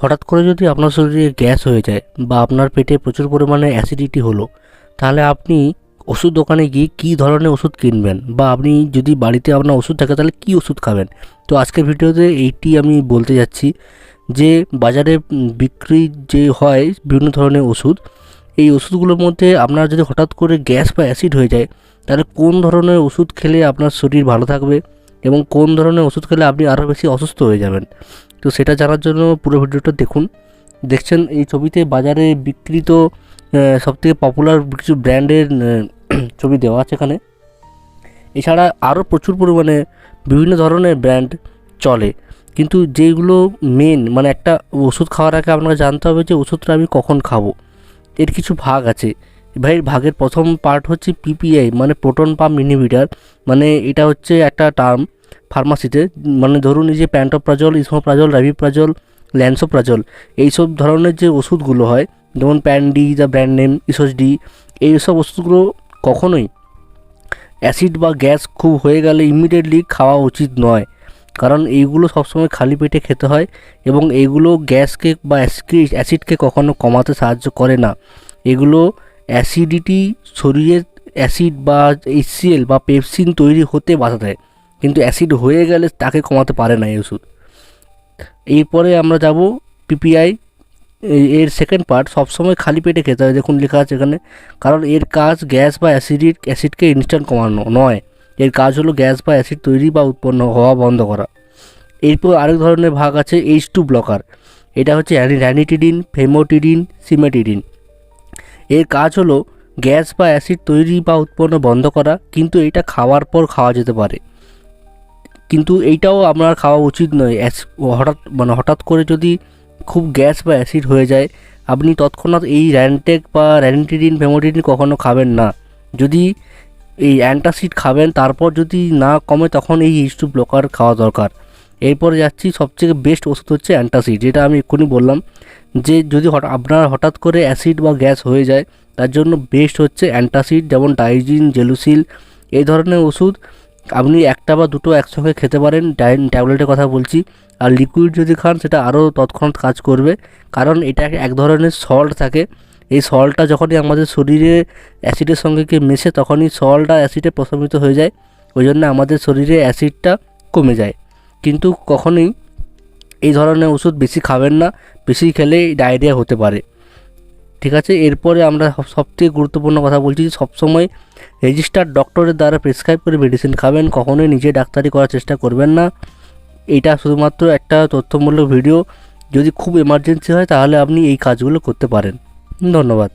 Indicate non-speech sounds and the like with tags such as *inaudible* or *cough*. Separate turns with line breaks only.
হঠাৎ করে যদি আপনার শরীরে গ্যাস হয়ে যায় বা আপনার পেটে প্রচুর পরিমাণে অ্যাসিডিটি হলো, তাহলে আপনি ওষুধ দোকানে গিয়ে কী ধরনের ওষুধ কিনবেন? বা আপনি যদি বাড়িতে আপনার ওষুধ থাকে, তাহলে কী ওষুধ খাবেন? তো আজকের ভিডিওতে এইটি আমি বলতে যাচ্ছি যে, বাজারে বিক্রি যে হয় বিভিন্ন ধরনের ওষুধ, এই ওষুধগুলোর মধ্যে আপনার যদি হঠাৎ করে গ্যাস বা অ্যাসিড হয়ে যায়, তাহলে কোন ধরনের ওষুধ খেলে আপনার শরীর ভালো থাকবে এবং কোন ধরনের ওষুধ খেলে আপনি আরও বেশি অসুস্থ হয়ে যাবেন? তো সেটা জানার জন্য পুরো ভিডিওটা দেখুন। দেখছেন, এই ছবিতে বাজারে বিক্রিত সবথেকে পপুলার কিছু ব্র্যান্ডের *clears throat* ছবি দেওয়া আছে এখানে। এছাড়া আরও প্রচুর পরিমাণে বিভিন্ন ধরনের ব্র্যান্ড চলে। কিন্তু যেগুলো মেন মানে একটা ওষুধ খাওয়ার আগে আপনাকে জানতে হবে যে ওষুধটা আমি কখন খাব। এর কিছু ভাগ আছে। ভাই, ভাগের প্রথম পার্ট হচ্ছে পিপিআই মানে প্রোটন পাম্প ইনহিবিটার মানে এটা হচ্ছে একটা টার্ম ফার্মাসিতে মানে ধরুন এই যে প্যান্টোপ্রাজল, ইসমোপ্রাজল র্যাভিপ্রাজল ল্যান্সোপ্রাজল, এইসব ধরনের যে ওষুধগুলো হয়, যেমন প্যান্ডি দ্য ব্র্যান্ড নেম ইসোসডি এইসব ওষুধগুলো কখনোই অ্যাসিড বা গ্যাস খুব হয়ে গেলে ইমিডিয়েটলি খাওয়া উচিত নয়। কারণ এইগুলো সবসময় খালি পেটে খেতে হয় এবং এইগুলো গ্যাসকে বা অ্যাসিড অ্যাসিডকে কখনো কমাতে সাহায্য করে না। এগুলো অ্যাসিডিটি শরীরে অ্যাসিড বা এইচসিএল বা পেপসিন তৈরি হতে বাধা দেয়। কিন্তু অ্যাসিড হয়ে গেলে তাকে কমাতে পারে না এই ওষুধ। এরপরে আমরা যাব পিপিআই। এর সেকেন্ড পার্ট সবসময় খালি পেটে খেতে হয়, দেখুন লেখা আছে এখানে। কারণ এর কাজ গ্যাস বা অ্যাসিডিক অ্যাসিডকে ইনস্ট্যান্ট কমানো নয়। এর কাজ হলো গ্যাস বা অ্যাসিড তৈরি বা উৎপন্ন হওয়া বন্ধ করা। এরপর আরেক ধরনের ভাগ আছে এইচ টু ব্লকার এটা হচ্ছে র্যানিটিডিন, ফেমোটিডিন, সিমেটিডিন। এর কাজ হলো গ্যাস বা অ্যাসিড তৈরি বা উৎপন্ন বন্ধ করা, কিন্তু এটা খাওয়ার পর খাওয়া যেতে পারে। কিন্তু এইটাও আপনার খাওয়া উচিত নয়। হঠাৎ মানে হঠাৎ করে যদি খুব গ্যাস বা অ্যাসিড হয়ে যায়, আপনি তৎক্ষণাৎ এই র্যানটেক বা র্যানিটিডিন ফেমোটিডিন কখনও খাবেন না। যদি এই অ্যান্টাসিড খাবেন, তারপর যদি না কমে, তখন এই এইচ টু ব্লকার খাওয়া দরকার। এরপরে যাচ্ছি সবথেকে বেস্ট ওষুধ হচ্ছে অ্যান্টাসিড, যেটা আমি এক্ষুনি বললাম। যে যদি আপনার হঠাৎ করে অ্যাসিড বা গ্যাস হয়ে যায়, তার জন্য বেস্ট হচ্ছে অ্যান্টাসিড, যেমন ডাইজিন, জেলুসিল, এই ধরনের ওষুধ। আপনি একটা বা দুটো একসঙ্গে খেতে পারেন, ডাইন ট্যাবলেটের কথা বলছি। আর লিকুইড যদি খান, সেটা আরও তৎক্ষণাৎ কাজ করবে। কারণ এটা এক ধরনের সল্ট থাকে। এই সল্টটা যখনই আমাদের শরীরে অ্যাসিডের সঙ্গে গিয়ে মেশে, তখনই সল্ট আর অ্যাসিডে প্রশমিত হয়ে যায়। ওই জন্য আমাদের শরীরে অ্যাসিডটা কমে যায়। কিন্তু কখনোই এই ধরনের ওষুধ বেশি খাবেন না। বেশি খেলে ডায়রিয়া হতে পারে। ঠিক আছে? এরপরে আমরা সব- সবথেকে গুরুত্বপূর্ণ কথা বলছি যে সবসময় রেজিস্টার্ড ডক্টরের দ্বারা প্রেসক্রাইব করে মেডিসিন খাবেন, কখনোই নিজে ডাক্তারি করার চেষ্টা করবেন না। এটা শুধুমাত্র একটা তথ্যমূলক ভিডিও যদি খুব এমার্জেন্সি হয় তাহলে আপনি এই কাজগুলো করতে পারেন। ধন্যবাদ।